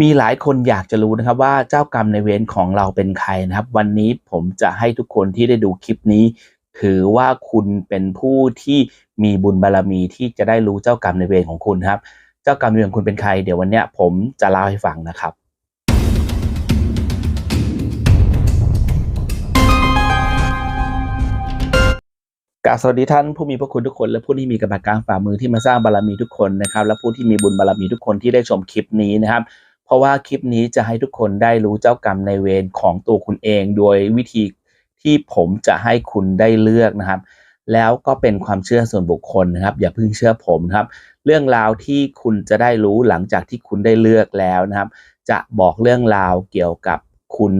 มีหลายคนอยากจะรู้นะครับว่าเจ้ากรรมในเวรของเราเป็นใครนะครับ วันนี้ผมจะให้ทุกคนที่ได้ดูคลิปนี้ ถือว่าคุณเป็นผู้ที่มีบุญบารมีที่จะได้รู้เจ้ากรรมในเวรของคุณครับ เจ้ากรรมในเวรของคุณเป็นใคร เดี๋ยววันนี้ผมจะเล่าให้ฟังนะครับกาสวัสดีท่านผู้มีพระคุณทุกคน และผู้ที่มีกำลังกลางฝ่ามือที่มาสร้างบารมีทุกคนนะครับ และผู้ที่มีบุญบารมีทุกคนที่ได้ชมคลิปนี้นะครับ เพราะว่าคลิปนี้จะให้ทุกคนได้รู้เจ้ากรรมในเวรของตัวคุณเอง โดยวิธีที่ผมจะให้คุณได้เลือกนะครับ แล้วก็เป็นความเชื่อส่วนบุคคลนะครับ อย่าเพิ่งเชื่อผมครับ เรื่องราวที่คุณจะได้รู้หลังจากที่คุณได้เลือกแล้วนะครับ จะบอกเรื่องราวเกี่ยวกับคุณ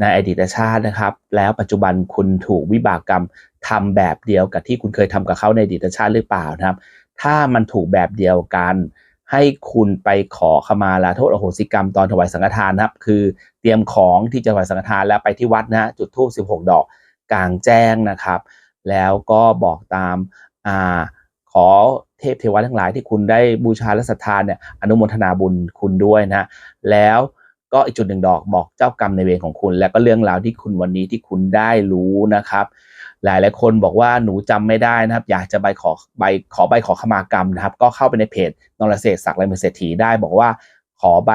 ในอดีตชาตินะครับ แล้วปัจจุบันคุณถูกวิบากกรรมทำแบบเดียวกับที่คุณเคยทำกับเขาในอดีตชาติหรือเปล่านะครับ ถ้ามันถูกแบบเดียวกัน ให้คุณไปขอขมาลาโทษอโหสิกรรมตอนถวายสังฆทานนะครับ คือเตรียมของที่จะถวายสังฆทานแล้วไปที่วัดนะจุดธูป16 ดอกกลางแจ้งนะครับ แล้วก็บอกตามอ่าขอเทพเทวะทั้งหลายที่คุณได้บูชาและศรัทธาเนี่ยอนุโมทนาบุญคุณด้วยนะแล้วก็อีกจุดหนึ่งดอกบอกเจ้ากรรมในเวรของคุณ แล้วก็เรื่องราวที่คุณวันนี้ที่คุณได้รู้นะครับ หลายหลายคนบอกว่าหนูจำไม่ได้นะครับ อยากจะใบขอใบขอใบขอขมากรรมนะครับ ก็เข้าไปในเพจนรเศรษฐศักดิ์ลายมือเศรษฐีได้ บอกว่าขอใบ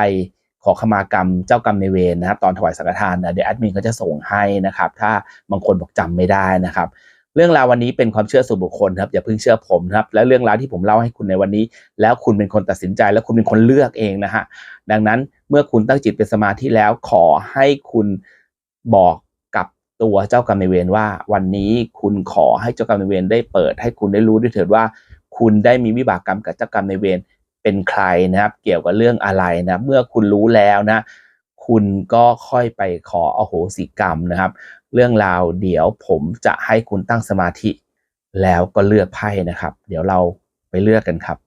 ขอขมากรรมเจ้ากรรมในเวรนะครับ ตอนถวายสังฆทานนะเดี๋ยวแอดมินก็จะส่งให้นะครับ ถ้าบางคนบอกจำไม่ได้นะครับ เรื่องราววันนี้เป็นความเชื่อส่วนบุคคลครับอย่าเพิ่งเชื่อผมครับ และเรื่องราวที่ผมเล่าให้คุณในวันนี้ แล้วคุณเป็นคนตัดสินใจ แล้วคุณเป็นคนเลือกเองนะฮะดังนั้นเมื่อคุณตั้งจิตเป็นสมาธิแล้วขอให้คุณบอก ตัวเจ้ากรรมนายเวรว่า วันนี้คุณขอให้เจ้ากรรมนายเวรได้เปิด ให้คุณได้รู้ด้วยเถิดว่า คุณได้มีวิบากกรรมกับเจ้ากรรมนายเวรเป็นใครนะครับ เกี่ยวกับเรื่องอะไรนะ เมื่อคุณรู้แล้วนะ คุณก็ค่อยไปขออโหสิกรรมนะครับ เรื่องราวเดี๋ยวผมจะให้คุณตั้งสมาธิ แล้วก็เลือกไพ่นะครับ เดี๋ยวเราไปเลือกกันครับ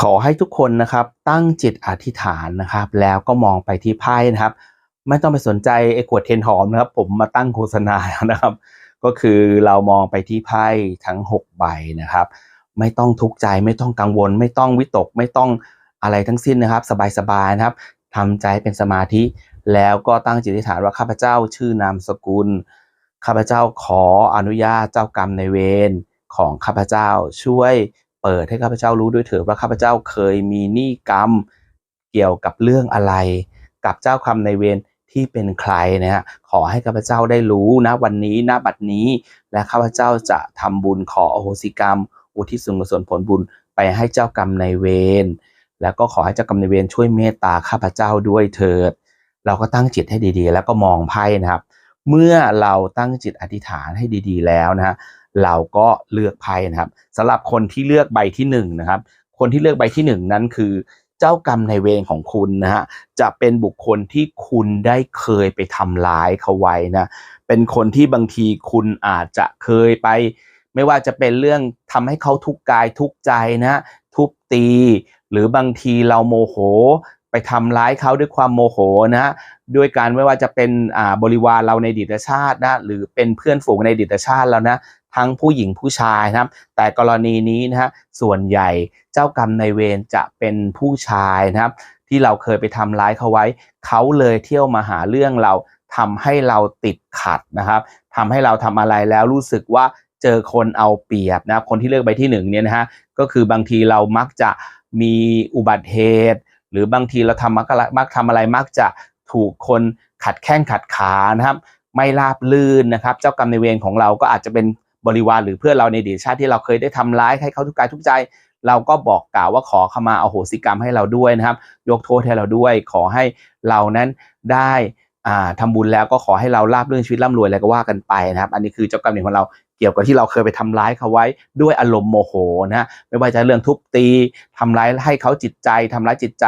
ขอให้ทุกคนนะครับตั้งจิตอธิษฐานนะครับ แล้วก็มองไปที่ไพ่นะครับ ไม่ต้องไปสนใจไอ้ขวดเทนหอมนะครับ ผมมาตั้งโฆษณานะครับ ก็คือเรามองไปที่ไพ่ทั้ง 6 ใบนะครับ ไม่ต้องทุกข์ใจไม่ต้องกังวล ไม่ต้องวิตก ไม่ต้องอะไรทั้งสิ้นนะครับ สบายๆนะครับทำใจเป็นสมาธิ แล้วก็ตั้งจิตอธิษฐานว่าข้าพเจ้าชื่อนามสกุลข้าพเจ้าขออนุญาตเจ้ากรรมในเวรของข้าพเจ้าช่วยเปิดให้ข้าพเจ้ารู้ด้วยเถิดว่าข้าพเจ้าเคยมีหนี้กรรมเกี่ยวกับเรื่องอะไร กับเจ้ากรรมในเวร ที่เป็นใครนะฮะขอให้ข้าพเจ้าได้รู้นะวันนี้ณบัดนี้ และข้าพเจ้าจะทำบุญขออโหสิกรรม อุทิศส่วนกุศลผลบุญไปให้เจ้ากรรมในเวรแล้วก็ขอให้เจ้ากรรมในเวรช่วยเมตตาข้าพเจ้าด้วยเถิด เราก็ตั้งจิตให้ดีๆ แล้วก็มองไพ่นะครับ เมื่อเราตั้งจิตอธิษฐานให้ดีๆ แล้วนะฮะเราก็เลือกไพ่นะครับสำหรับคนที่เลือกใบที่หนึ่งนะครับคนที่เลือกใบที่หนึ่งนั้นคือ เจ้ากรรมในเวรของคุณนะฮะจะเป็นบุคคลที่คุณได้เคยไปทำร้ายเขาไว้นะเป็นคนที่บางทีคุณอาจจะเคยไป ไม่ว่าจะเป็นเรื่องทำให้เขาทุกข์กายทุกใจนะทุบตี หรือบางทีเราโมโหไปทำร้ายเขาด้วยความโมโหนะด้วยการไม่ว่าจะเป็นอ่าบริวารเราในดีตชาตินะหรือเป็นเพื่อนฝูงในดีตชาติแล้วนะ ทั้งผู้หญิงผู้ชายนะครับ แต่กรณีนี้นะฮะส่วนใหญ่เจ้ากรรมในเวรจะเป็นผู้ชายนะครับ ที่เราเคยไปทำร้ายเขาไว้ เขาเลยเที่ยวมาหาเรื่องเราทำให้เราติดขัดนะครับทำให้เราทำอะไรแล้วรู้สึกว่าเจอคนเอาเปรียบนะครับคนที่เลือกใบที่หนึ่งเนี่ยนะฮะก็คือบางทีเรามักจะมีอุบัติเหตุ หรือบางทีเราทำมักมักทำอะไรมักจะถูกคนขัดแข้งขัดขานะครับ ไม่ราบลื่นนะครับ เจ้ากรรมในเวรของเราก็อาจจะเป็น บริวารหรือเพื่อนเราในอดีตชาติที่เราเคยได้ทำร้ายให้เขาทุกกายทุกใจ เราก็บอกกล่าวว่าขอขมาอโหสิกรรมให้เราด้วยนะครับ ยกโทษให้เราด้วย ขอให้เรานั้นได้อ่าทำบุญแล้วก็ขอให้เราราบเรื่นชีวิตร่ำรวยอะไรก็ว่ากันไปนะครับ อันนี้คือเจ้ากรรมในายของเราเกี่ยวกับที่เราเคยไปทำร้ายเขาไว้ด้วยอารมณ์โมโหนะไม่ว่าจะเรื่องทุบตีทำร้ายให้เขาจิตใจทำร้ายจิตใจ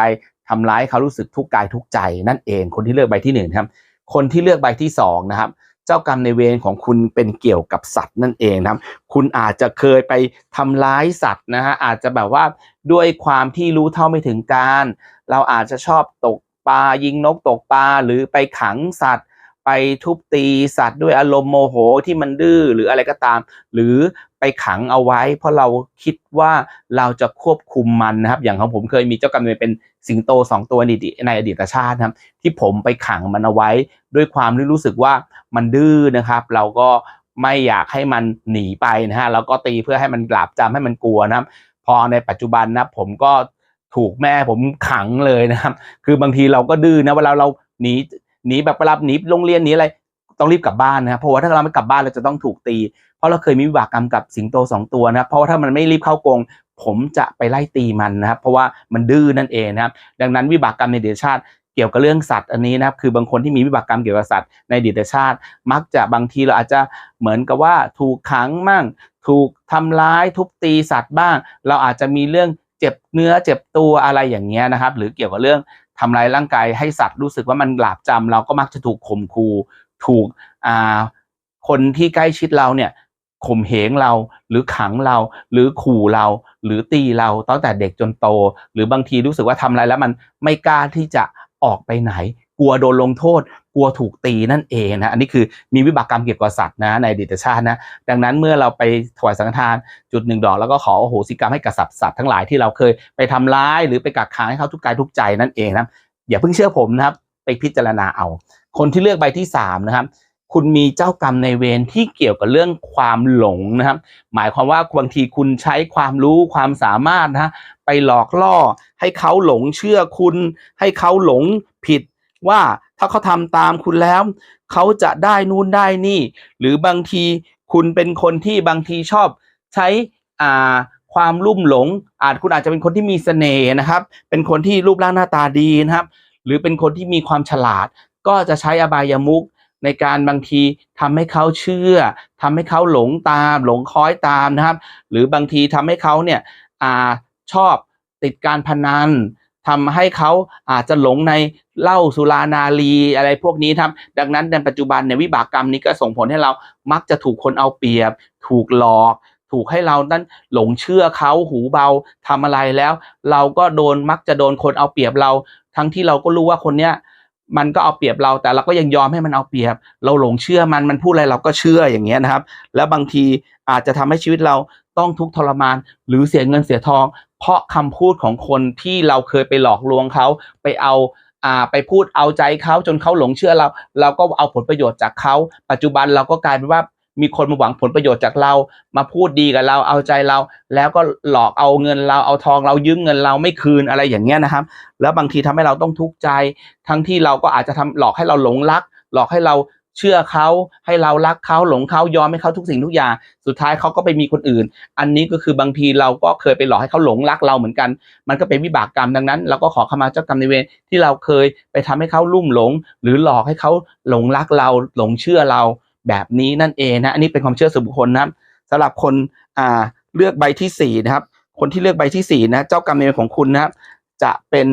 ทำร้ายเขารู้สึกทุกกายทุกใจนั่นเอง คนที่เลือกใบที่หนึ่งครับคนที่เลือกใบที่สองนะครับ จ้ากรรมในเวรของคุณเป็นเกี่ยวกับสัตว์นั่นเองนะครับ คุณอาจจะเคยไปทำร้ายสัตว์นะฮะอาจจะแบบว่าด้วยความที่รู้เท่าไม่ถึงการ เราอาจจะชอบตกปลายิงนกตกปลาหรือไปขังสัตว์ ไปทุบตีสัตว์ด้วยอารมณ์โมโหที่มันดื้อหรืออะไรก็ตาม หรือไปขังเอาไว้ เพราะเราคิดว่าเราจะควบคุมมันนะครับ อย่างของผมเคยมีเจ้ากรรมนายเวรเป็นสิงโตสองตัวในอดีตในอดีตชาตินะครับที่ผมไปขังมันเอาไว้ ด้วยความที่รู้สึกว่ามันดื้อนะครับ เราก็ไม่อยากให้มันหนีไปนะฮะแล้วก็ตีเพื่อให้มันหลาบจำให้มันกลัวนะครับ พอในปัจจุบันนะผมก็ถูกแม่ผมขังเลยนะครับ คือบางทีเราก็ดื้อนะเวลาเราหนี หนีแบบเวลาหนีโรงเรียนหนีอะไรต้องรีบกลับบ้านนะครับเพราะว่าถ้าเราไม่กลับบ้านเราจะต้องถูกตี เพราะเราเคยมีวิบากกรรมกับสิงโตสองตัวนะครับเพราะว่าถ้ามันไม่รีบเข้ากรงผมจะไปไล่ตีมันนะครับ เพราะว่ามันดื้อนั่นเองนะครับ ดังนั้นวิบากกรรมในเดชชาติเกี่ยวกับเรื่องสัตว์อันนี้นะครับ คือบางคนที่มีวิบากกรรมเกี่ยวกับสัตว์ในอดีตชาติ มักจะบางทีเราอาจจะเหมือนกับว่าถูกขังมั่ง ถูกทำร้ายทุบตีสัตว์บ้าง เราอาจจะมีเรื่องเจ็บเนื้อเจ็บตัวอะไรอย่างเงี้ยนะครับ หรือเกี่ยวกับเรื่อง ทำร้ายร่างกายให้สัตว์รู้สึกว่ามันหลาบจำเราก็มักจะถูกข่มขู่ถูกอ่าคนที่ใกล้ชิดเราเนี่ยข่มเหงเราหรือขังเรา หรือขู่เรา หรือตีเราตั้งแต่เด็กจนโต หรือบางทีรู้สึกว่าทำอะไรแล้วมันไม่กล้าที่จะออกไปไหน กลัวโดนลงโทษ กลัวถูกตีนั่นเองนะอันนี้คือมีวิบากกรรมเกี่ยวกับสัตว์นะในดีตชาตินะดังนั้นเมื่อเราไปถวายสังฆทานจุดหนึ่งดอกแล้วก็ขอโอโหสิกรรมให้กับสัตว์สัตว์ทั้งหลายที่เราเคยไปทำร้ายหรือไปกักขังให้เขาทุกกายทุกใจนั่นเองนะอย่าเพิ่งเชื่อผมนะครับไปพิจารณาเอา คนที่เลือกใบที่สามนะครับคุณมีเจ้ากรรมในเวรที่เกี่ยวกับเรื่องความหลงนะครับ หมายความว่าบางทีคุณใช้ความรู้ความสามารถนะไปหลอกล่อให้เขาหลงเชื่อคุณ ให้เขาหลงผิดว่า ถ้าเขาทำตามคุณแล้ว เขาจะได้นู่นได้นี่ หรือบางทีคุณเป็นคนที่บางทีชอบใช้อ่าความลุ่มหลง อาจคุณอาจจะเป็นคนที่มีเสน่ห์นะครับ เป็นคนที่รูปร่างหน้าตาดีนะครับ หรือเป็นคนที่มีความฉลาด ก็จะใช้อบายามุกในการบางทีทำให้เขาเชื่อทำให้เขาหลงตาม หลงคล้อยตามนะครับ หรือบางทีทำให้เขาเนี่ยอ่าชอบติดการพนัน ทำให้เขาอาจจะหลงในเหล้าสุรานารีอะไรพวกนี้ครับ ดังนั้นในปัจจุบันในยวิบากกรรมนี้ก็ส่งผลให้เรามักจะถูกคนเอาเปรียบ ถูกหลอก ถูกให้เรานั้นหลงเชื่อเขาหูเบาทำอะไรแล้ว เราก็โดนมักจะโดนคนเอาเปรียบเรา ทั้งที่เราก็รู้ว่าคนเนี้ยมันก็เอาเปรียบเราแต่เราก็ยังยอมให้มันเอาเปรียบ เราหลงเชื่อมันมันพูดอะไรเราก็เชื่ออย่างเงี้ยนะครับ แล้วบางทีอาจจะทำให้ชีวิตเรา ต้องทุกข์ทรมาน หรือเสียเงินเสียทอง เพราะคำพูดของคนที่เราเคยไปหลอกลวงเขาไปเอาอ่าไปพูดเอาใจเขาจนเขาหลงเชื่อเรา เราก็เอาผลประโยชน์จากเขาปัจจุบันเราก็กลายเป็นว่ามีคนมาหวังผลประโยชน์จากเรา มาพูดดีกับเราเอาใจเรา แล้วก็หลอกเอาเงินเราเอาทองเรายืมเงินเราไม่คืนอะไรอย่างเงี้ยนะครับ แล้วบางทีทำให้เราต้องทุกข์ใจ ทั้งที่เราก็อาจจะทำหลอกให้เราหลงรัก หลอกให้เรา เชื่อเขาให้เรารักเขาหลงเขายอมให้เขาทุกสิ่งทุกอย่าง สุดท้ายเขาก็ไปมีคนอื่น อันนี้ก็คือบางทีเราก็เคยไปหลอกให้เขาหลงรักเราเหมือนกัน มันก็เป็นวิบากกรรมดังนั้น เราก็ขอขมาเจ้ากรรมในเวรที่เราเคยไปทำให้เขาลุ่มหลง หรือหลอกให้เขาหลงรักเรา หลงเชื่อเราแบบนี้นั่นเองนะอันนี้เป็นความเชื่อส่วนบุคคลนะครับสำหรับคนอ่าเลือกใบที่สี่นะครับ คนที่เลือกใบที่สี่นะเจ้ากรรมในเวรของคุณนะครับจะเป็น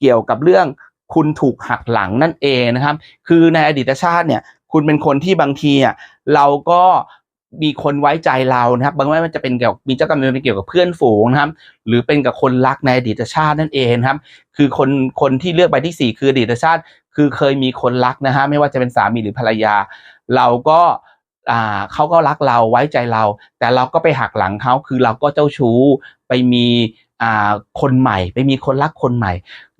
เกี่ยวกับเรื่อง คุณถูกหักหลังนั่นเองนะครับ คือในอดีตชาติเนี่ย คุณเป็นคนที่บางทีอะเราก็มีคนไว้ใจเรานะครับ บางไม่ว่าจะเป็นเกี่ยวมีเจ้ากรรมนายเวรเป็นเกี่ยวกับเพื่อนฝูงนะครับ หรือเป็นกับคนรักในอดีตชาตินั่นเองครับ คือคนคนที่เลือกใบที่สี่คืออดีตชาติ คือเคยมีคนรักนะฮะไม่ว่าจะเป็นสามีหรือภรรยา เราก็อ่าเขาก็รักเราไว้ใจเรา แต่เราก็ไปหักหลังเขาคือเราก็เจ้าชู้ไปมี คนใหม่ ไปมีคนรักคนใหม่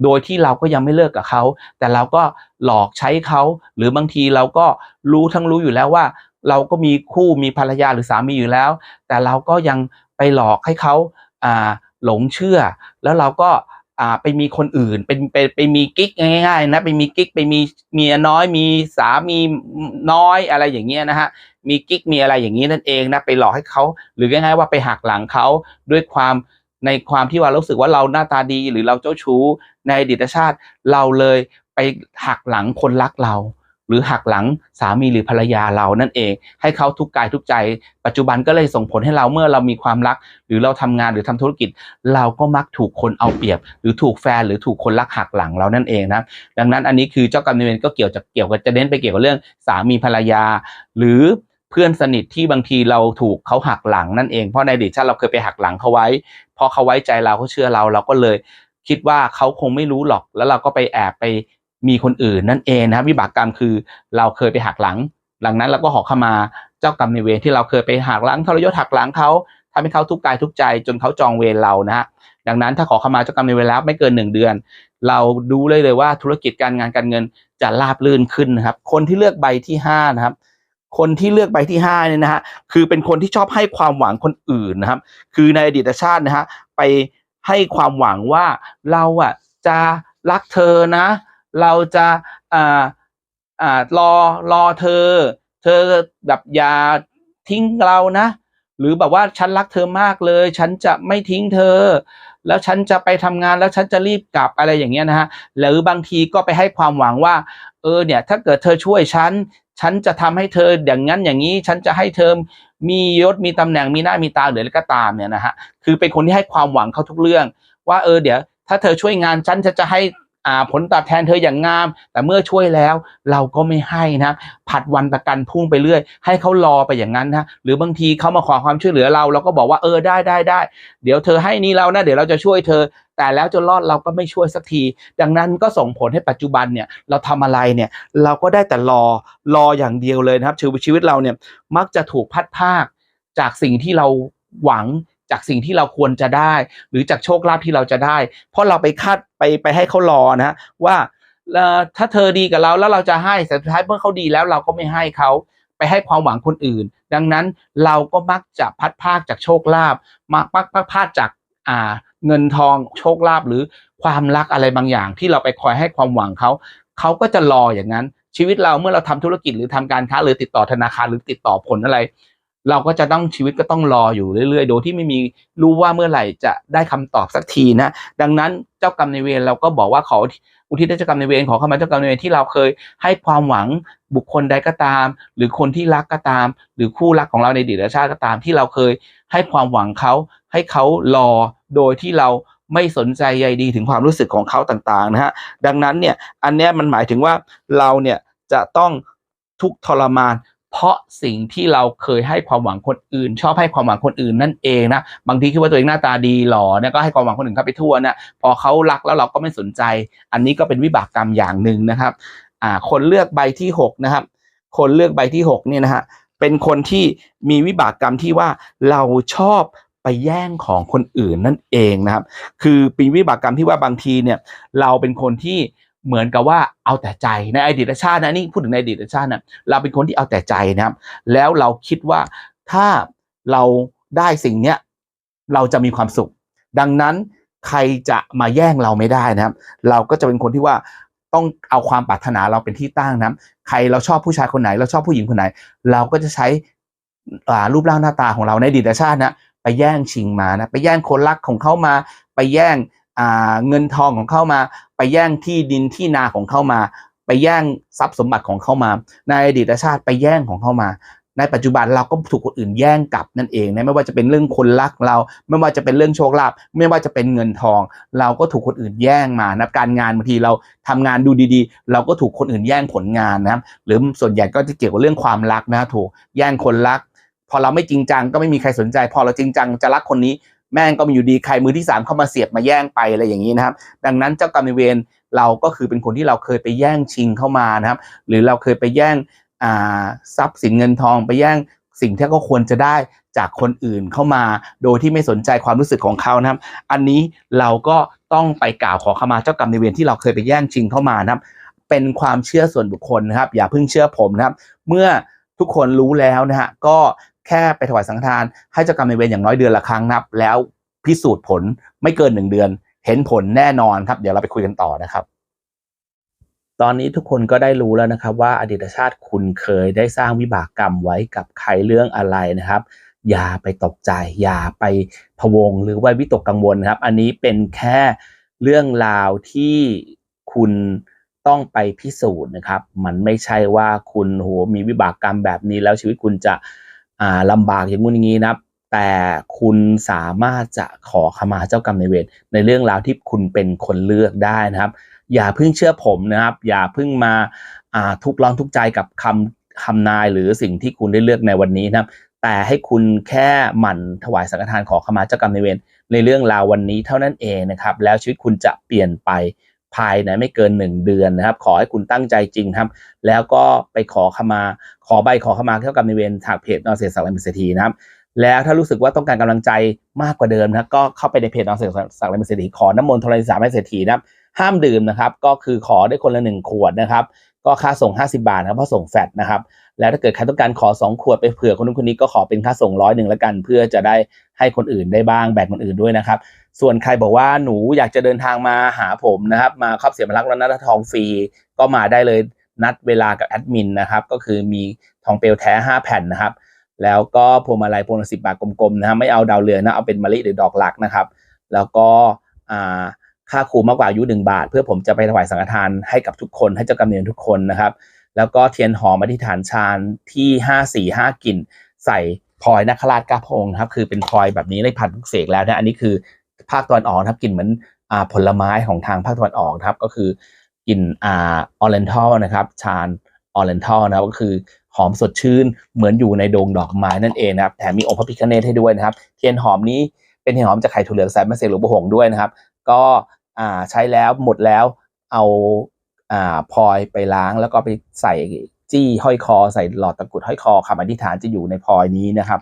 โดยที่เราก็ยังไม่เลิกกับเขา แต่เราก็หลอกใช้เขา หรือบางทีเราก็รู้ทั้งรู้อยู่แล้วว่า เราก็มีคู่มีภรรยาหรือสามีอยู่แล้ว แต่เราก็ยังไปหลอกให้เขาหลงเชื่อ แล้วเราก็ไปมีคนอื่นเป็นไปไปมีกิ๊กง่ายๆนะไปมีกิ๊กไปมีเมียน้อย มีสามีน้อยอะไรอย่างเงี้ยนะฮะมีกิ๊กมีอะไรอย่างนี้นั่นเองนะไปหลอกให้เขาหรือง่ายๆว่าไปหักหลังเขาด้วยความ ในความที่ว่ารู้สึกว่าเราหน้าตาดีหรือเราเจ้าชู้ในอดีตชาติ เราเลยไปหักหลังคนรักเรา หรือหักหลังสามีหรือภรรยาเรานั่นเอง ให้เขาทุกกายทุกใจ ปัจจุบันก็เลยส่งผลให้เราเมื่อเรามีความรัก หรือเราทำงานหรือทำธุรกิจ เราก็มักถูกคนเอาเปรียบ หรือถูกแฟนหรือถูกคนรักหักหลังเรานั่นเองนะดังนั้นอันนี้คือเจ้ากรรมนายเวรก็เกี่ยวจะเกี่ยวกับจะเน้นไปเกี่ยวกับเรื่องสามีภรรยา หรือ เพื่อนสนิทที่บางทีเราถูกเขาหักหลังนั่นเองเพราะในอดีตชาติเราเคยไปหักหลังเขาไว้พอเขาไว้ใจเราเขาเชื่อเราเราก็เลยคิดว่าเขาคงไม่รู้หรอก แล้วเราก็ไปแอบไปมีคนอื่นนั่นเองนะครับวิบากกรรมคือเราเคยไปหักหลัง หลังนั้นเราก็ขอเข้ามาเจ้ากรรมในเวรที่เราเคยไปหักหลังทรยศหักหลังเขาทำให้เขาทุกข์กายทุกข์ใจจนเขาจองเวรเรานะฮะดังนั้นถ้าขอเข้ามาเจ้ากรรมในเวรแล้วไม่เกินหนึ่งเดือน เราดูเลยเลยว่าธุรกิจการงานการเงินจะราบรื่นขึ้นนะครับ คนที่เลือกใบที่ห้านะครับ คนที่เลือกใบที่ห้าเนี่ยนะฮะคือเป็นคนที่ชอบให้ความหวังคนอื่นนะครับ คือในอดีตชาตินะฮะไปให้ความหวังว่าเราอะจะรักเธอนะ เราจะอ่าอ่ารอรอเธอ เธอแบบอย่าทิ้งเรานะ หรือแบบว่าฉันรักเธอมากเลย ฉันจะไม่ทิ้งเธอ แล้วฉันจะไปทำงานแล้วฉันจะรีบกลับอะไรอย่างเงี้ยนะฮะหรือบางทีก็ไปให้ความหวังว่า เออเนี่ย ถ้าเกิดเธอช่วยฉัน ฉันจะทำให้เธออย่างนั้นอย่างนี้ ฉันจะให้เธอมียศมีตำแหน่งมีหน้ามีตาหรืออะไรก็ตามเนี่ยนะฮะคือเป็นคนที่ให้ความหวังเขาทุกเรื่อง ว่าเออเดี๋ยว ถ้าเธอช่วยงานฉันฉันจะให้ ผลตอบแทนเธออย่างงาม แต่เมื่อช่วยแล้วเราก็ไม่ให้นะผัดวันประกันพุ่งไปเรื่อย ให้เขารอไปอย่างนั้นนะหรือบางทีเขามาขอความช่วยเหลือเราเราก็บอกว่าเออได้ได้ได้เดี๋ยวเธอให้นี่เรานะเดี๋ยวเราจะช่วยเธอ แต่แล้วจนรอดเราก็ไม่ช่วยสักที ดังนั้นก็ส่งผลให้ปัจจุบันเนี่ยเราทำอะไรเนี่ยเราก็ได้แต่รอรออย่างเดียวเลยนะครับชีวิตชีวิตเราเนี่ยมักจะถูกพัดภาคจากสิ่งที่เราหวัง จากสิ่งที่เราควรจะได้ หรือจากโชคลาภที่เราจะได้ เพราะเราไปคาดไปไปให้เขารอนะว่าถ้าเธอดีกับเราแล้วเราจะให้แต่สุดท้ายเมื่อเขาดีแล้วเราก็ไม่ให้เขาไปให้ความหวังคนอื่น ดังนั้นเราก็มักจะพัดภาคจากโชคลาภมักมักพัดภาคจากอ่าเงินทองโชคลาภหรือความรักอะไรบางอย่าง ที่เราไปคอยให้ความหวังเขาเขาก็จะรออย่างนั้น ชีวิตเราเมื่อเราทำธุรกิจหรือทำการค้าหรือติดต่อธนาคารหรือติดต่อผลอะไร เราก็จะต้องชีวิตก็ต้องรออยู่เรื่อยๆ โดยที่ไม่มีรู้ว่าเมื่อไหร่จะได้คำตอบสักทีนะ ดังนั้นเจ้ากรรมในเวรเราก็บอกว่าขออุทิศเจ้ากรรมในเวรขอเข้ามาเจ้ากรรมในเวรที่เราเคยให้ความหวังบุคคลใดก็ตาม หรือคนที่รักก็ตาม หรือคู่รักของเราในอดีตชาติก็ตาม ที่เราเคยให้ความหวังเขาให้เขารอโดยที่เราไม่สนใจใยดีถึงความรู้สึกของเขาต่างๆนะฮะดังนั้นเนี่ยอันนี้มันหมายถึงว่าเราเนี่ยจะต้องทุกข์ทรมาน เพราะสิ่งที่เราเคยให้ความหวังคนอื่น ชอบให้ความหวังคนอื่นนั่นเองนะบางทีคิดว่าตัวเองหน้าตาดีหล่อเนี่ยก็ให้ความหวังคนอื่นเข้าไปทั่วนะพอเขารักแล้วเราก็ไม่สนใจ อันนี้ก็เป็นวิบากกรรมอย่างหนึ่งนะครับอ่าคนเลือกใบที่หกนะครับ คนเลือกใบที่หกเนี่ยนะฮะเป็นคนที่มีวิบากกรรมที่ว่าเราชอบไปแย่งของคนอื่นนั่นเองนะครับ คือปีวิบากกรรมที่ว่าบางทีเนี่ยเราเป็นคนที่ เหมือนกับว่าเอาแต่ใจในอดีตชาตินะนี่พูดถึงในอดีตชาตินะเราเป็นคนที่เอาแต่ใจนะครับ แล้วเราคิดว่าถ้าเราได้สิ่งเนี้ยเราจะมีความสุข ดังนั้นใครจะมาแย่งเราไม่ได้นะครับ เราก็จะเป็นคนที่ว่าต้องเอาความปรารถนาเราเป็นที่ตั้งนะครับใครเราชอบผู้ชายคนไหน เราชอบผู้หญิงคนไหน เราก็จะใช้รูปร่างหน้าตาของเราในอดีตชาตินะไปแย่งชิงมานะไปแย่งคนรักของเขามา ไปแย่งเงินทองของเขามา ไปแย่งที่ดินที่นาของเขามา ไปแย่งทรัพย์สมบัติของเขามา ในอดีตชาติไปแย่งของเขามา ในปัจจุบันเราก็ถูกคนอื่นแย่งกลับนั่นเองนะไม่ว่าจะเป็นเรื่องคนรักเรา ไม่ว่าจะเป็นเรื่องโชคลาภไม่ว่าจะเป็นเงินทอง เราก็ถูกคนอื่นแย่งมานะการงานบางทีเราทำงานดูดีๆ เราก็ถูกคนอื่นแย่งผลงานนะครับหรือส่วนใหญ่ก็จะเกี่ยวกับเรื่องความรักนะถูกแย่งคนรัก พอเราไม่จริงจังก็ไม่มีใครสนใจ พอเราจริงจังจะรักคนนี้ แม่งก็มีอยู่ดีใครมือที่สามเข้ามาเสียบมาแย่งไปอะไรอย่างนี้นะครับ ดังนั้นเจ้ากรรมนายเวรเราก็คือเป็นคนที่เราเคยไปแย่งชิงเข้ามานะครับ หรือเราเคยไปแย่งทรัพย์สินเงินทองไปแย่งสิ่งที่เขาควรจะได้จากคนอื่นเข้ามา โดยที่ไม่สนใจความรู้สึกของเขานะครับ อันนี้เราก็ต้องไปกล่าวขอขมาเจ้ากรรมนายเวรที่เราเคยไปแย่งชิงเข้ามานะครับ เป็นความเชื่อส่วนบุคคลนะครับ อย่าเพิ่งเชื่อผมนะครับ เมื่อทุกคนรู้แล้วนะฮะก็ แค่ไปถวายสังฆทาน ให้เจ้ากรรมนายเวรอย่างน้อยเดือนละครั้งนับ แล้วพิสูจน์ผลไม่เกินหนึ่งเดือน เห็นผลแน่นอนครับ เดี๋ยวเราไปคุยกันต่อนะครับ ตอนนี้ทุกคนก็ได้รู้แล้วนะครับ ว่าอดีตชาติคุณเคยได้สร้างวิบากกรรมไว้กับใครเรื่องอะไรนะครับ อย่าไปตกใจ อย่าไปพะวงหรือว่าวิตกกังวลครับ อันนี้เป็นแค่เรื่องราวที่คุณต้องไปพิสูจน์นะครับ มันไม่ใช่ว่าคุณโหมีวิบากกรรมแบบนี้แล้วชีวิตคุณจะ อ่าลำบากอย่างงู้นอย่างนี้นะครับแต่คุณสามารถจะขอขมาเจ้ากรรมนายเวรในเรื่องราวที่คุณเป็นคนเลือกได้นะครับ อย่าเพิ่งเชื่อผมนะครับ อย่าเพิ่งมาอ่าทุกร้อนทุกใจกับคำคำนายหรือสิ่งที่คุณได้เลือกในวันนี้นะครับ แต่ให้คุณแค่หมั่นถวายสังฆทานขอขมาเจ้ากรรมนายเวรในเรื่องราววันนี้เท่านั้นเองนะครับ แล้วชีวิตคุณจะเปลี่ยนไป ภายในไม่เกิน 1 เดือนนะครับ ขอให้คุณตั้งใจจริงครับ แล้วก็ไปขอขมา ขอใบขอขมาเท่ากับในเวรถากเพจนอเสียสักดิ์มิสถีนะครับ แล้วถ้ารู้สึกว่าต้องการกำลังใจมากกว่าเดิมนะก็เข้าไปในเพจนอเสียสักดิ์มิสถีขอน้ำมนต์ธรณีสามให้เศรษฐีนะครับห้ามดื่มนะครับ ก็คือขอได้คนละหนึ่งขวดนะครับ ก็ค่าส่ง 50 บาทนะครับเพราะส่งแฟตนะครับ แล้วถ้าเกิดใครต้องการขอ 2 ขวดไปเผื่อคนนู้นคนนี้ก็ขอเป็นค่าส่งร้อยหนึ่งแล้วกัน เพื่อจะได้ให้คนอื่นได้บ้างแบ่งคนอื่นด้วยนะครับ ส่วนใครบอกว่าหนูอยากจะเดินทางมาหาผมนะครับ มาครอบเสียมรักและนัททองฟรีก็มาได้เลยนัดเวลากับแอดมินนะครับ ก็คือมีทองเปลวแท้ 5 แผ่นนะครับ แล้วก็พวงมาลัยพวงละสิบาทกลมๆนะครับไม่เอาดาวเรืองนะเอาเป็นมะลิหรือดอกหลักนะครับ แล้วก็ค่าครูมากกว่าอายุหนึ่งบาท เพื่อผมจะไปถวายสังฆทานให้กับทุกคนให้เจ้ากรรมนายเวรทุกคนนะครับ แล้วก็เทียนหอมอธิษฐานฌานที่ห้าสี่ห้ากลิ่น ใส่พลอยนักราชก้าพงค์นะครับคือเป็นพลอยแบบนี้ได้ผ่านทุกเสกแล้วนะอันนี้คือภาคตะวันออกครับกลิ่นเหมือนอ่าผลไม้ของทางภาคตะวันออกนะครับก็คือกลิ่นอ่าออเรนทัลนะครับชานออเรนทัลนะครับก็คือ หอมสดชื่น เหมือนอยู่ในโดงดอกไม้นั่นเองนะครับแถมมีองค์พระพิฆเนศให้ด้วยนะครับ เทียนหอมนี้เป็นเทียนหอมจากไข่ถั่วเหลืองสายมะเสกหลวงปู่หงส์ด้วยนะครับ ก็อ่าใช้แล้วหมดแล้วเอาอ่าพลอยไปล้างแล้วก็ไปใส่จี้ห้อยคอใส่หลอดตะกุดห้อยคอคำอธิษฐานจะอยู่ในพลอยนี้นะครับ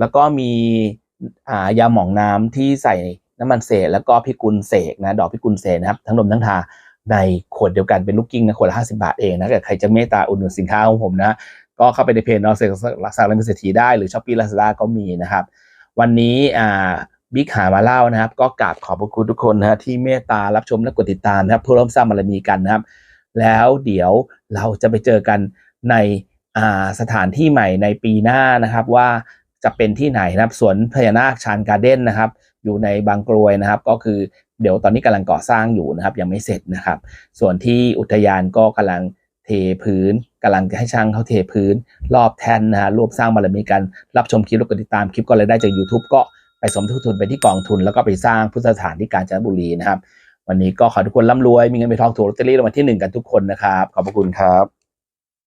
แล้วก็มีอ่ายาหมองน้ำที่ใส่น้ำมันเสกแล้วก็พิกุลเสกนะดอกพิกุลเสกนะครับ ทั้งนมทั้งทาในขวดเดียวกันเป็นลูกกิ้งนะขวดละห้าสิบาทเองนะถ้าเกิดใครจะเมตตาอุดหนุนสินค้าของผมนะ ก็เข้าไปในเพจนอเสกรักษาและมีเศรษฐีได้หรือช้อปปี้ลาซาด้าก็มีนะครับ วันนี้อ่าบิ๊กหามาเล่านะครับ ก็กราบขอบพระคุณทุกคนนะฮะที่เมตตารับชมและกดติดตามนะครับเพื่อร่วมสร้างบารมีกันนะครับ แล้วเดี๋ยวเราจะไปเจอกันในอ่าสถานที่ใหม่ในปีหน้านะครับว่าจะเป็นที่ไหนนะครับสวนพญานาคชานการ์เด้นนะครับ อยู่ในบางกรวยนะครับ ก็คือเดี๋ยวตอนนี้กำลังก่อสร้างอยู่นะครับ ยังไม่เสร็จนะครับ ส่วนที่อุทยานก็กำลังเทพื้น กำลังจะให้ช่างเขาเทพื้น รอบแท่นนะฮะรวบสร้างบารมีกันรับชมคลิปแล้วกดติดตามคลิปก็เลยได้จาก YouTube ก็ไปสมทบทุนไปที่กองทุน แล้วก็ไปสร้างพุทธสถานที่กาญจนบุรีนะครับ วันนี้ก็ขอทุกคนร่ำรวยมีเงินมีทองถูกลอตเตอรี่รางวัลที่หนึ่งกันทุกคนนะครับ ขอบพระคุณครับ